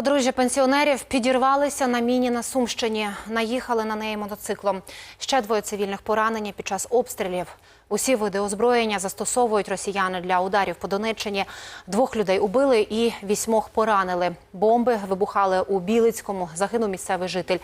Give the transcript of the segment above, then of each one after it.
Подружжя пенсіонерів підірвалися на міні на Сумщині. Наїхали на неї мотоциклом. Ще двоє цивільних поранені під час обстрілів. Усі види озброєння застосовують росіяни для ударів по Донеччині. Двох людей убили і вісьмох поранили. Бомби вибухали у Білицькому. Загинув місцевий житель.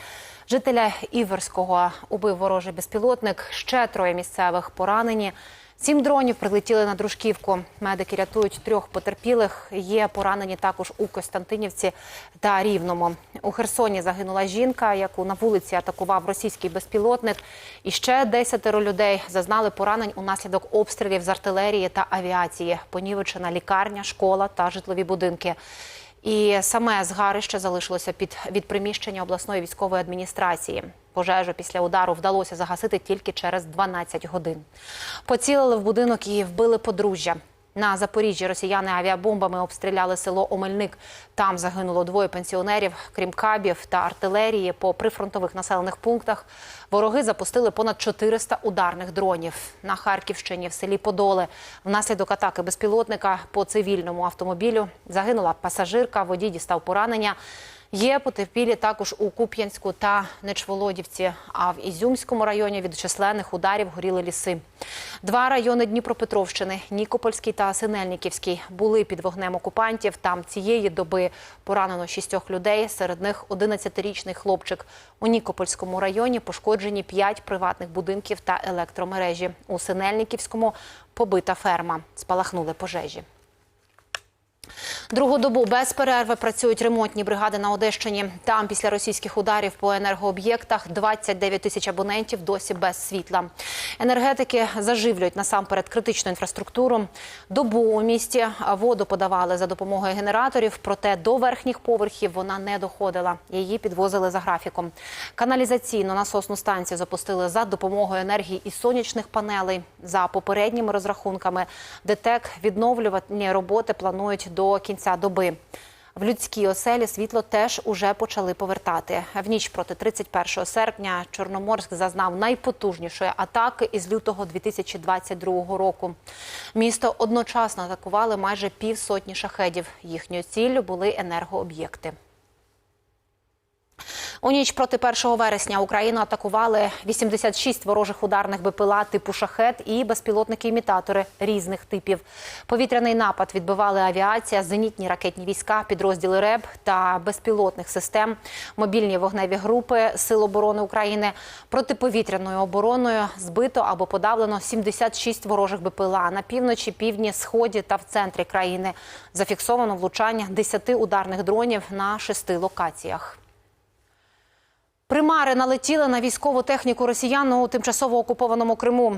Жителя Іверського убив ворожий безпілотник. Ще троє місцевих поранені. Сім дронів прилетіли на дружківку. Медики рятують трьох потерпілих. Є поранені також у Костянтинівці та Рівному. У Херсоні загинула жінка, яку на вулиці атакував російський безпілотник. І ще десятеро людей зазнали поранень унаслідок обстрілів з артилерії та авіації. Понівечена лікарня, школа та житлові будинки. І саме згарище залишилося під від приміщення обласної військової адміністрації. Пожежу після удару вдалося загасити тільки через 12 годин. Поцілили в будинок і вбили подружжя. На Запоріжжі росіяни авіабомбами обстріляли село Омельник. Там загинуло двоє пенсіонерів. Крім кабів та артилерії, по прифронтових населених пунктах вороги запустили понад 400 ударних дронів. На Харківщині в селі Подоле внаслідок атаки безпілотника по цивільному автомобілю загинула пасажирка, водій дістав поранення. Є потерпілі також у Куп'янську та Нечволодівці. А в Ізюмському районі від численних ударів горіли ліси. Два райони Дніпропетровщини Нікопольський та Синельниківський були під вогнем окупантів. Там цієї доби поранено шістьох людей. Серед них 11-річний хлопчик. У Нікопольському районі пошкоджені п'ять приватних будинків та електромережі. У Синельниківському побита ферма. Спалахнули пожежі. Другу добу без перерви працюють ремонтні бригади на Одещині. Там після російських ударів по енергооб'єктах 29 тисяч абонентів досі без світла. Енергетики заживлюють насамперед критичну інфраструктуру. Добу у місті воду подавали за допомогою генераторів, проте до верхніх поверхів вона не доходила. Її підвозили за графіком. Каналізаційну насосну станцію запустили за допомогою енергії і сонячних панелей. За попередніми розрахунками ДТЕК відновлювальні роботи планують до кінця доби. В людській оселі світло теж уже почали повертати. В ніч проти 31 серпня Чорноморськ зазнав найпотужнішої атаки із лютого 2022 року. Місто одночасно атакували майже півсотні шахедів. Їхньою ціллю були енергооб'єкти. У ніч проти 1 вересня Україну атакували 86 ворожих ударних БПЛА типу шахет і безпілотники-імітатори різних типів. Повітряний напад відбивали авіація, зенітні ракетні війська, підрозділи РЕБ та безпілотних систем, мобільні вогневі групи Сил оборони України. Протиповітряною обороною збито або подавлено 76 ворожих БПЛА на півночі, півдні, сході та в центрі країни. Зафіксовано влучання 10 ударних дронів на шести локаціях. Примари налетіли на військову техніку росіян у тимчасово окупованому Криму.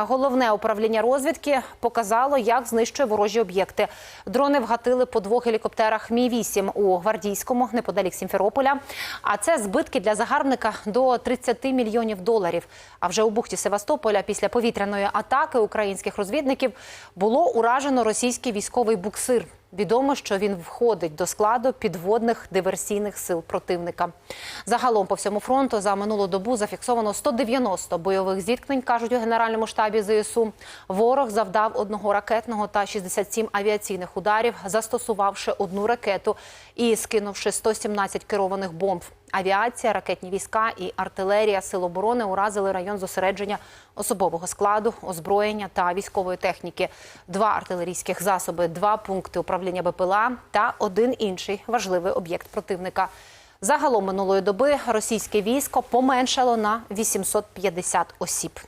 Головне управління розвідки показало, як знищує ворожі об'єкти. Дрони вгатили по двох гелікоптерах Мі 8 у гвардійському неподалік Сімферополя. А це збитки для загарбника до 30 мільйонів доларів. А вже у бухті Севастополя після повітряної атаки українських розвідників було уражено російський військовий буксир. Відомо, що він входить до складу підводних диверсійних сил противника. Загалом по всьому фронту за минулу добу зафіксовано 190 бойових зіткнень, кажуть у генеральному штабі ЗСУ. Ворог завдав одного ракетного та 67 авіаційних ударів, застосувавши одну ракету і скинувши 117 керованих бомб. Авіація, ракетні війська і артилерія Сил оборони уразили район зосередження особового складу, озброєння та військової техніки, два артилерійських засоби, два пункти управління БПЛА та один інший важливий об'єкт противника. Загалом минулої доби російське військо поменшало на 850 осіб.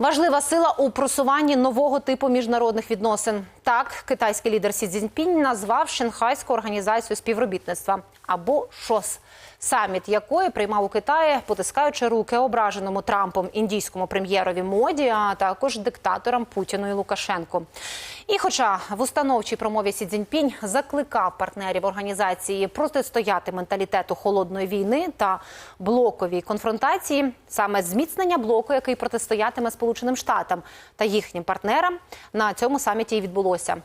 Важлива сила у просуванні нового типу міжнародних відносин. Так, китайський лідер Сі Цзіньпінь назвав Шенхайську організацію співробітництва або ШОС, саміт якої приймав у Китаї, потискаючи руки ображеному Трампом індійському прем'єрові моді, а також диктаторам Путіну і Лукашенку. І, хоча в установчій промові Сі Цзіньпінь закликав партнерів організації протистояти менталітету холодної війни та блоковій конфронтації, саме зміцнення блоку, який протистоятиме Сполученим Штатам та їхнім партнерам, на цьому саміті і відбулося.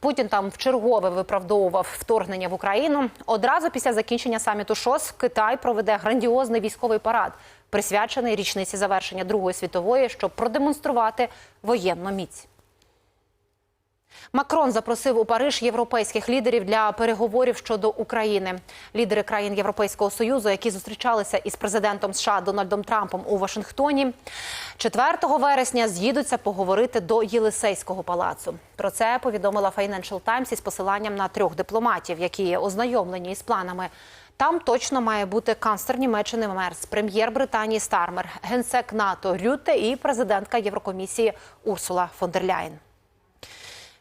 Путін там вчергове виправдовував вторгнення в Україну. Одразу після закінчення саміту ШОС Китай проведе грандіозний військовий парад, присвячений річниці завершення Другої світової, щоб продемонструвати воєнну міць. Макрон запросив у Париж європейських лідерів для переговорів щодо України. Лідери країн Європейського союзу, які зустрічалися із президентом США Дональдом Трампом у Вашингтоні, 4 вересня з'їдуться поговорити до Єлисейського палацу. Про це повідомила Financial Times із посиланням на трьох дипломатів, які є ознайомлені із планами. Там точно має бути канцлер Німеччини Мерс, прем'єр Британії Стармер, генсек НАТО Рютте і президентка Єврокомісії Урсула фон дер Ляєн.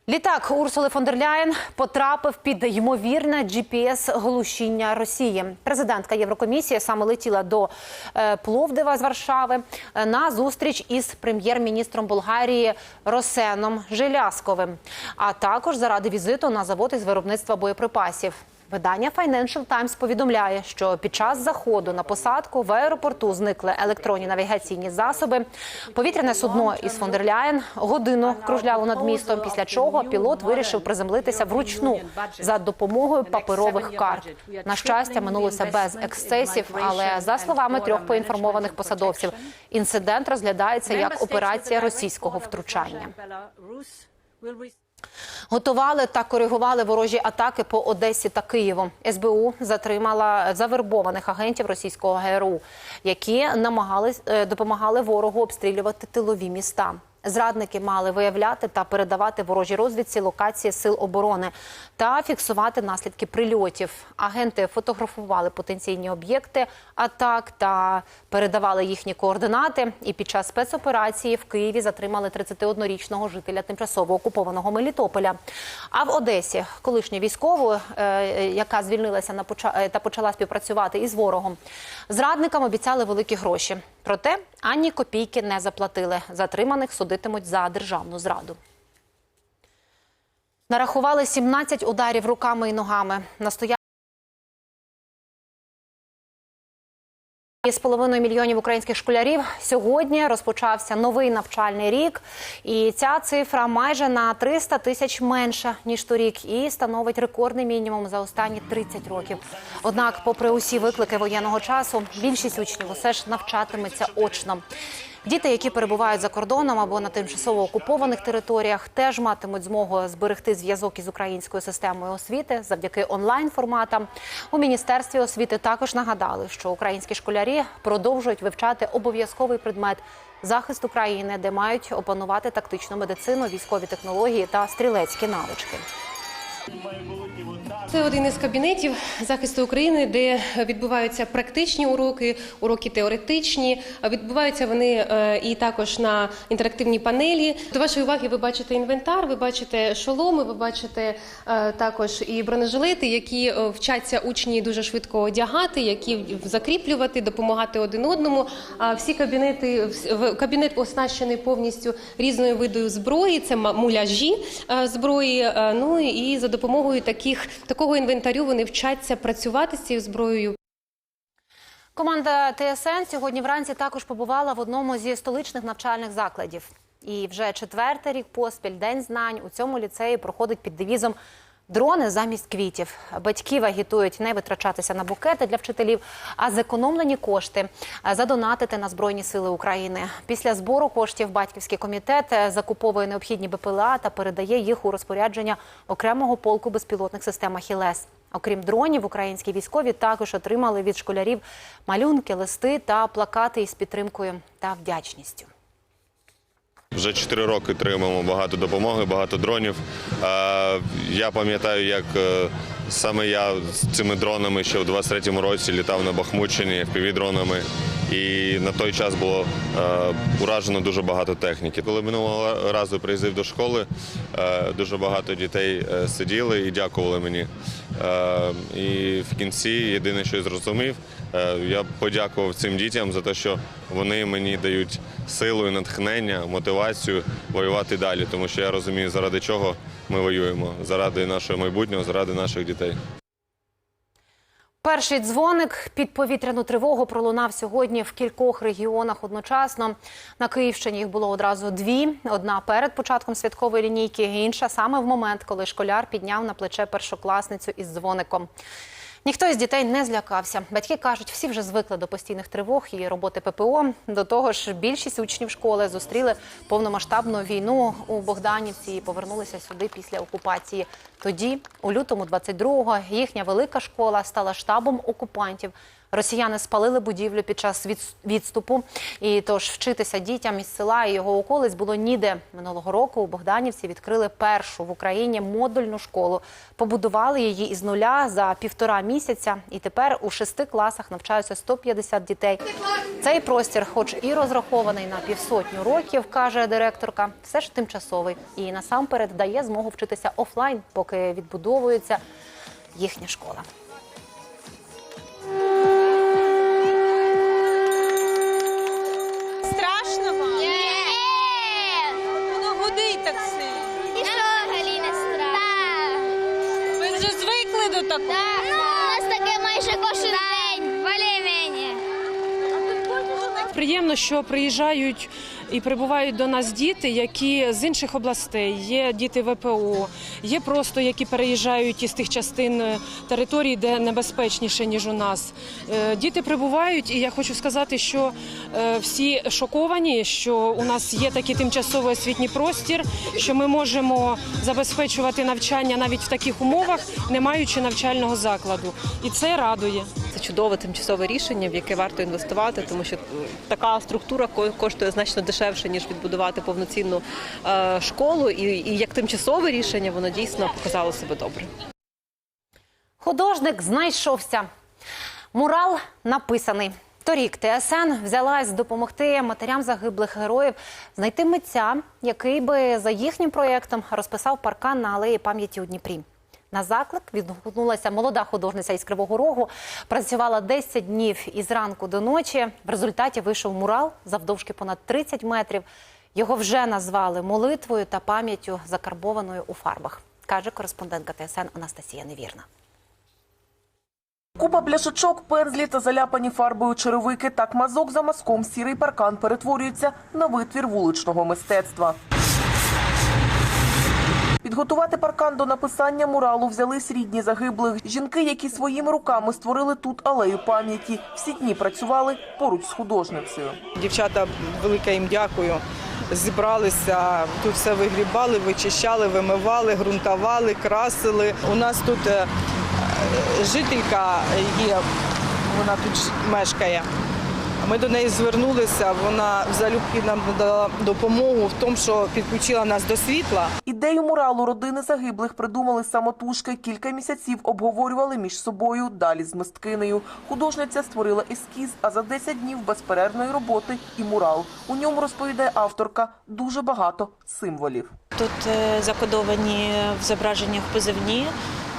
Літак Урсули фон дер Ляєн потрапив під ймовірне GPS-глушіння Росії. Президентка Єврокомісії саме летіла до е, Пловдива з Варшави е, на зустріч із прем'єр-міністром Болгарії Росеном Желясковим, а також заради візиту на завод із виробництва боєприпасів. Видання Financial Times повідомляє, що під час заходу на посадку в аеропорту зникли електронні навігаційні засоби. Повітряне судно із фон дер Ляєн годину кружляло над містом. Після чого пілот вирішив приземлитися вручну за допомогою паперових карт. На щастя, минулося без ексцесів. Але за словами трьох поінформованих посадовців, інцидент розглядається як операція російського втручання. Готували та коригували ворожі атаки по Одесі та Києву. СБУ затримала завербованих агентів російського ГРУ, які намагались е, допомагали ворогу обстрілювати тилові міста. Зрадники мали виявляти та передавати ворожій розвідці локації сил оборони та фіксувати наслідки прильотів. Агенти фотографували потенційні об'єкти атак та передавали їхні координати. І під час спецоперації в Києві затримали 31-річного жителя тимчасово окупованого Мелітополя. А в Одесі колишню військову, е, яка звільнилася на е, та почала співпрацювати із ворогом, зрадникам обіцяли великі гроші. Проте ані копійки не заплатили. Затриманих судитимуть за державну зраду. Нарахували 17 ударів руками і ногами. З половиною мільйонів українських школярів сьогодні розпочався новий навчальний рік, і ця цифра майже на 300 тисяч менша ніж торік, і становить рекордний мінімум за останні 30 років. Однак, попри усі виклики воєнного часу, більшість учнів усе ж навчатиметься очно. Діти, які перебувають за кордоном або на тимчасово окупованих територіях, теж матимуть змогу зберегти зв'язок із українською системою освіти завдяки онлайн форматам. У міністерстві освіти також нагадали, що українські школярі продовжують вивчати обов'язковий предмет захист України, де мають опанувати тактичну медицину, військові технології та стрілецькі навички. Це один із кабінетів захисту України, де відбуваються практичні уроки, уроки теоретичні. Відбуваються вони е, і також на інтерактивній панелі. До вашої уваги ви бачите інвентар, ви бачите шоломи, ви бачите е, також і бронежилети, які е, вчаться учні дуже швидко одягати, які закріплювати, допомагати один одному. А всі кабінети кабінет оснащений повністю різною видою зброї. Це муляжі зброї. Ну і за допомогою таких такого інвентарю вони вчаться працювати з цією зброєю. Команда ТСН сьогодні вранці також побувала в одному зі столичних навчальних закладів. І вже четвертий рік поспіль День знань у цьому ліцеї проходить під девізом Дрони замість квітів. Батьків агітують не витрачатися на букети для вчителів, а зекономлені кошти е, задонатити на Збройні Сили України. Після збору коштів батьківський комітет е, закуповує необхідні БПЛА та передає їх у розпорядження окремого полку безпілотних систем «Ахілес». Окрім дронів, українські військові також отримали від школярів малюнки, листи та плакати із підтримкою та вдячністю. Вже 4 роки отримуємо багато допомоги, багато дронів. Я пам'ятаю, як е, саме я з цими дронами ще в 23-му році літав на Бахмутщині FPV-дронами. І на той час було е, уражено дуже багато техніки. Коли минулого разу приїздив до школи, е, дуже багато дітей е, сиділи і дякували мені. І в кінці єдине, що я зрозумів, я подякував цим дітям за те, що вони мені дають силу і натхнення, мотивацію воювати далі, тому що я розумію, заради чого ми воюємо, заради нашого майбутнього, заради наших дітей. Перший дзвоник під повітряну тривогу пролунав сьогодні в кількох регіонах одночасно. На Київщині їх було одразу дві: одна перед початком святкової лінійки, інша саме в момент, коли школяр підняв на плече першокласницю із дзвоником. Ніхто із дітей не злякався. Батьки кажуть, всі вже звикли до постійних тривог і роботи ППО. До того ж, більшість учнів школи зустріли повномасштабну війну у Богданівці і повернулися сюди після окупації. Тоді, у лютому 22-го, їхня велика школа стала штабом окупантів. Росіяни спалили будівлю під час відс- відступу. І тож вчитися дітям із села і його околиць було ніде. Минулого року у Богданівці відкрили першу в Україні модульну школу. Побудували її із нуля за півтора місяця. І тепер у шести класах навчаються 150 дітей. Цей простір, хоч і розрахований на півсотню років, каже директорка, все ж тимчасовий і насамперед дає змогу вчитися офлайн, поки відбудовується їхня школа. Звикли Да. Ну, у нас таке майже кожен день. Более-менее. Приємно, що приїжджають і прибувають до нас діти, які з інших областей. Є діти ВПО, є просто які переїжджають із тих частин е, територій, де небезпечніше ніж у нас. Е, Діти прибувають, і я хочу сказати, що е, всі шоковані, що у нас є такий тимчасовий освітній простір, що ми можемо забезпечувати навчання навіть в таких умовах, не маючи навчального закладу, і це радує. Чудове тимчасове рішення, в яке варто інвестувати, тому що така структура ко- коштує значно дешевше ніж відбудувати повноцінну е, школу. І, і як тимчасове рішення воно дійсно показало себе добре. Художник знайшовся. Мурал написаний. Торік ТСН взялась допомогти матерям загиблих героїв знайти митця, який би за їхнім проєктом розписав паркан на алеї пам'яті у Дніпрі. На заклик відгукнулася молода художниця із Кривого Рогу. Працювала 10 днів із ранку до ночі. В результаті вийшов мурал завдовжки понад 30 метрів. Його вже назвали молитвою та пам'яттю, закарбованою у фарбах, каже кореспондентка ТСН Анастасія Невірна. Купа пляшечок, пензлі та заляпані фарбою черевики. Так мазок за мазком сірий паркан перетворюється на витвір вуличного мистецтва. Підготувати паркан до написання муралу взялись рідні загиблих. Жінки, які своїми руками створили тут алею пам'яті. Всі дні працювали поруч з художницею. Дівчата, велике їм дякую. Зібралися, тут все вигрібали, вичищали, вимивали, ґрунтували, красили. У нас тут е, жителька є, вона тут мешкає. Ми до неї звернулися, вона залюбки нам надала допомогу в тому, що підключила нас до світла. Ідею муралу родини загиблих придумали самотужки. Кілька місяців обговорювали між собою. Далі з мисткинею. Художниця створила ескіз, а за 10 днів безперервної роботи і мурал. У ньому розповідає авторка дуже багато символів. Тут е, закодовані в зображеннях позивні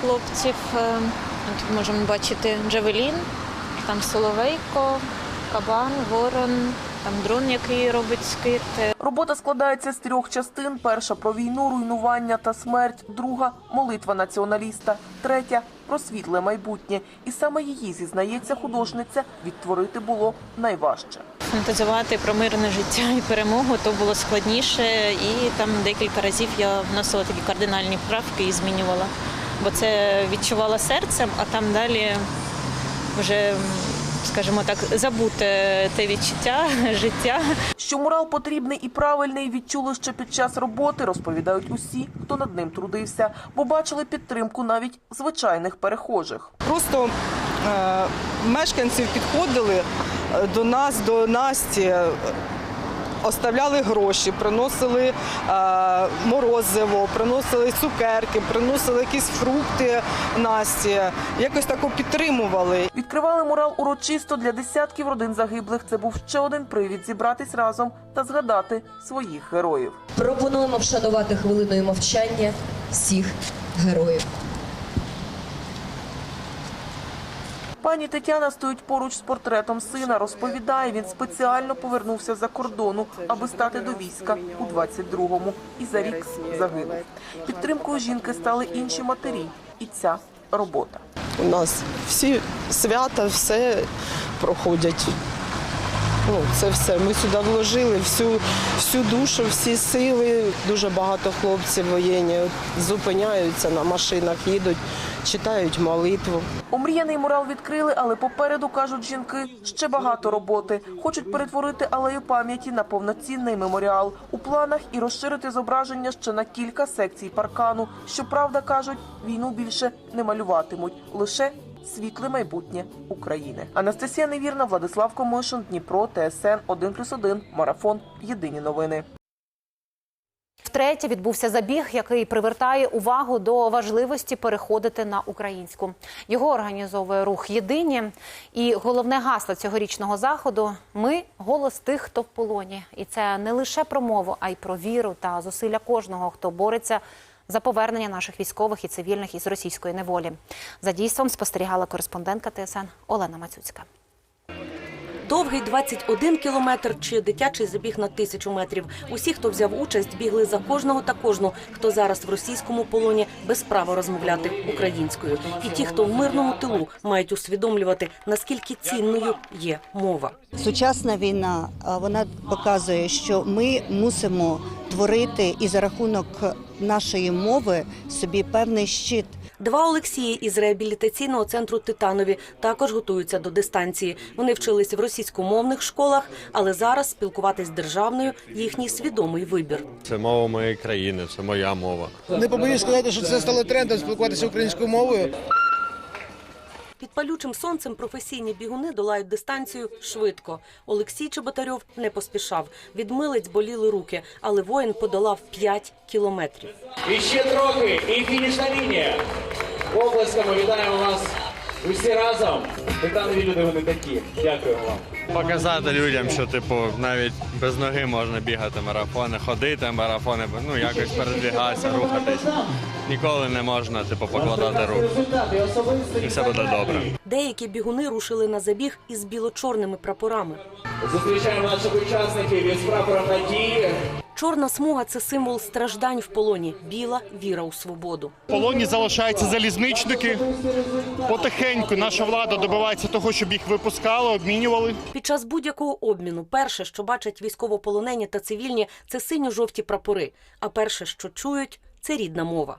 хлопців. Е, Тут можемо бачити Джавелін, там Соловейко, Кабан, Ворон, там дрон, який робить скид. Е, Робота складається з трьох частин: перша про війну, руйнування та смерть, друга молитва націоналіста, третя про світле майбутнє. І саме її зізнається художниця. Відтворити було найважче. Фантазувати про мирне життя і перемогу то було складніше, і там декілька разів я вносила такі кардинальні правки і змінювала. Бо це відчувала серцем, а там далі вже, скажімо так, забути те відчуття життя. Що мурал потрібний і правильний, відчули ще під час роботи, розповідають усі, хто над ним трудився, бо бачили підтримку навіть звичайних перехожих. Просто е, мешканці підходили е, до нас, до Насті, оставляли гроші, приносили е, морозиво, приносили цукерки, приносили якісь фрукти Насті, якось тако підтримували. Відкривали мурал урочисто для десятків родин загиблих. Це був ще один привід зібратись разом та згадати своїх героїв. Пропонуємо вшанувати хвилиною мовчання всіх героїв. Пані Тетяна стоїть поруч з портретом сина. Розповідає, він спеціально повернувся за кордону, аби стати до війська у 22-му. І за рік загинув. Підтримкою жінки стали інші матері. І ця робота. У нас всі свята, все проходять. Ну, це все. Ми сюди вложили всю, всю душу, всі сили. Дуже багато хлопців воєнні зупиняються на машинах, їдуть читають молитву. Омріяний мурал відкрили, але попереду, кажуть жінки, ще багато роботи. Хочуть перетворити алею пам'яті на повноцінний меморіал. У планах і розширити зображення ще на кілька секцій паркану. Щоправда, кажуть, війну більше не малюватимуть, лише світле майбутнє України. Анастасія Невірна, Владислав Комишин, Дніпро, ТСН 1+,1, Марафон. Єдині новини. Втретє відбувся забіг, який привертає увагу до важливості переходити на українську. Його організовує рух Єдині. І головне гасло цьогорічного заходу ми голос тих, хто в полоні. І це не лише про мову, а й про віру та зусилля кожного, хто бореться за повернення наших військових і цивільних із російської неволі. За дійством спостерігала кореспондентка ТСН Олена Мацюцька. Довгий 21 кілометр чи дитячий забіг на тисячу метрів. Усі, хто взяв участь, бігли за кожного та кожну, хто зараз в російському полоні без права розмовляти українською. І ті, хто в мирному тилу, мають усвідомлювати, наскільки цінною є мова. Сучасна війна вона показує, що ми мусимо творити і за рахунок нашої мови собі певний щит. Два Олексії із реабілітаційного центру Титанові також готуються до дистанції. Вони вчились в російськомовних школах, але зараз спілкуватись державною їхній свідомий вибір. Це мова моєї країни, це моя мова. Не побоюсь сказати, що це стало трендом спілкуватися українською мовою. Під палючим сонцем професійні бігуни долають дистанцію швидко. Олексій Чеботарьов не поспішав. Від милиць боліли руки, але воїн подолав 5 кілометрів. І ще трохи, і фінішна лінія. Обласками вітаємо вас усі разом. Титанові люди вони такі. Дякуємо вам. Показати людям, що типу навіть без ноги можна бігати марафони, ходити марафони, ну якось передвігатися, рухатись. Ніколи не можна типу покладати руку. І все буде добре. Деякі бігуни рушили на забіг із біло-чорними прапорами. Зустрічаємо наших учасників із прапором надії. Чорна смуга це символ страждань в полоні. Біла віра у свободу. В полоні залишаються залізничники. Потихеньку наша влада добивається того, щоб їх випускали, обмінювали. Під час будь-якого обміну перше, що бачать військовополонені та цивільні, це синьо-жовті прапори. А перше, що чують, це рідна мова.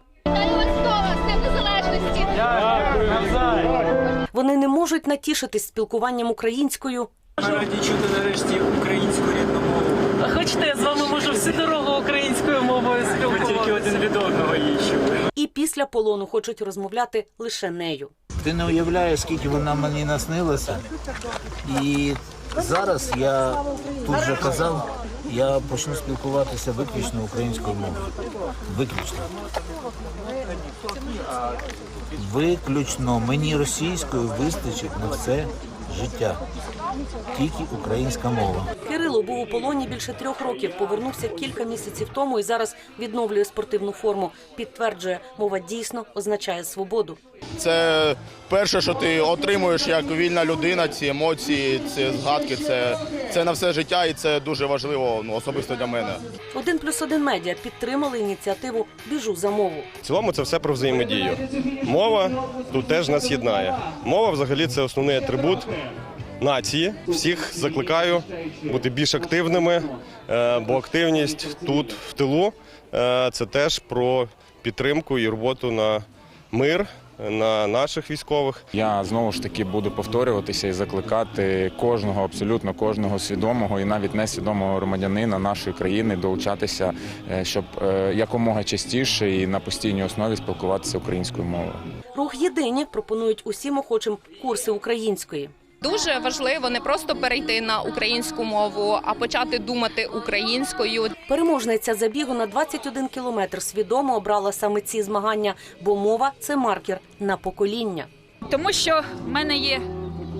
Вони не можуть натішитись спілкуванням українською. Раді чути нарешті українську рідну мову. А хочете, я з вами можу всю дорогу українською мовою спілкуватися? один від одного її І після полону хочуть розмовляти лише нею. Ти не уявляєш, скільки вона мені наснилася. І зараз я тут вже казав, я почну спілкуватися виключно українською мовою. Виключно. Виключно мені російською вистачить на все життя. Тільки українська мова. Кирило був у полоні більше трьох років. Повернувся кілька місяців тому і зараз відновлює спортивну форму. Підтверджує, мова дійсно означає свободу. Це перше, що ти отримуєш як вільна людина, ці емоції, ці згадки. Це, це на все життя, і це дуже важливо ну, особисто для мене. Один плюс один медіа підтримали ініціативу Біжу за мову. В цілому це все про взаємодію. Мова тут теж нас єднає. Мова взагалі це основний атрибут нації. Всіх закликаю бути більш активними, е, бо активність тут в тилу е, це теж про підтримку і роботу на мир. На наших військових Я знову ж таки буду повторюватися і закликати кожного, абсолютно кожного свідомого і навіть несвідомого громадянина нашої країни долучатися, е, щоб якомога частіше і на постійній основі спілкуватися українською мовою. Рух єдині пропонують усім охочим курси української. Дуже важливо не просто перейти на українську мову, а почати думати українською. Переможниця забігу на 21 кілометр свідомо обрала саме ці змагання, бо мова це маркер на покоління. Тому що в мене є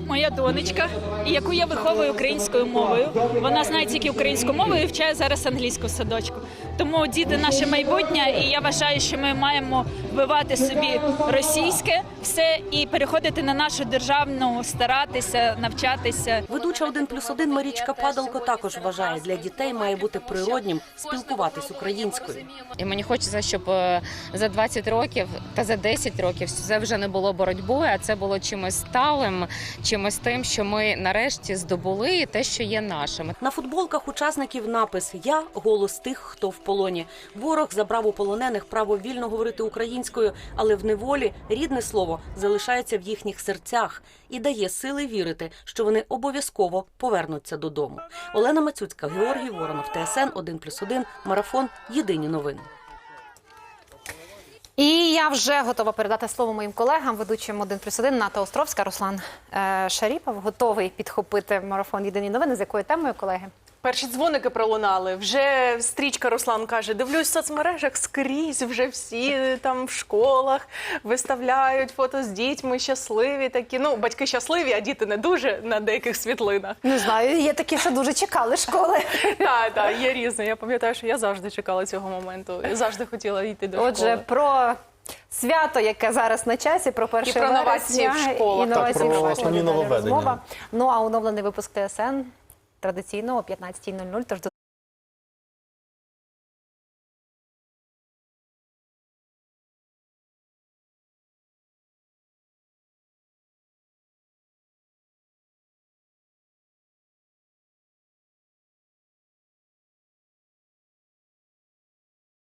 моя донечка, яку я виховую українською мовою. Вона знає тільки українську мову і вчає зараз англійську в садочку. Тому діти наше майбутнє, і я вважаю, що ми маємо вбивати собі російське все і переходити на нашу державну, старатися, навчатися. Ведуча один плюс один Марічка Падалко також вважає, для дітей має бути природнім спілкуватись українською. І мені хочеться, щоб е, за 20 років та за 10 років це вже не було боротьбою, а це було чимось сталим, чимось тим, що ми нарешті здобули те, що є нашим. На футболках учасників напис Я голос тих, хто в полоні. Ворог забрав у полонених право вільно говорити українською, але в неволі рідне слово залишається в їхніх серцях і дає сили вірити, що вони обов'язково повернуться додому. Олена Мацюцька, Георгій Воронов, ТСН 1+,1, Марафон. Єдині новини. І я вже готова передати слово моїм колегам, ведучим один плюс один Ната Островська, Руслан е, Шаріпов, готовий підхопити марафон Єдині новини. З якою темою, колеги? Перші дзвоники пролунали. Вже стрічка Руслан каже: дивлюсь в соцмережах скрізь, вже всі е, там в школах виставляють фото з дітьми, щасливі такі. Ну, батьки щасливі, а діти не дуже на деяких світлинах. Не знаю, є такі, що дуже чекали школи. Так, так, є різне. Я пам'ятаю, що я завжди чекала цього моменту. Я завжди хотіла йти до Отже, про свято, яке зараз на часі, про 1 І про новації вересня, в школах. Так, про в школах, основні нововведення. розмова. Ну а оновлений випуск ТСН традиційно о 15.00, тож до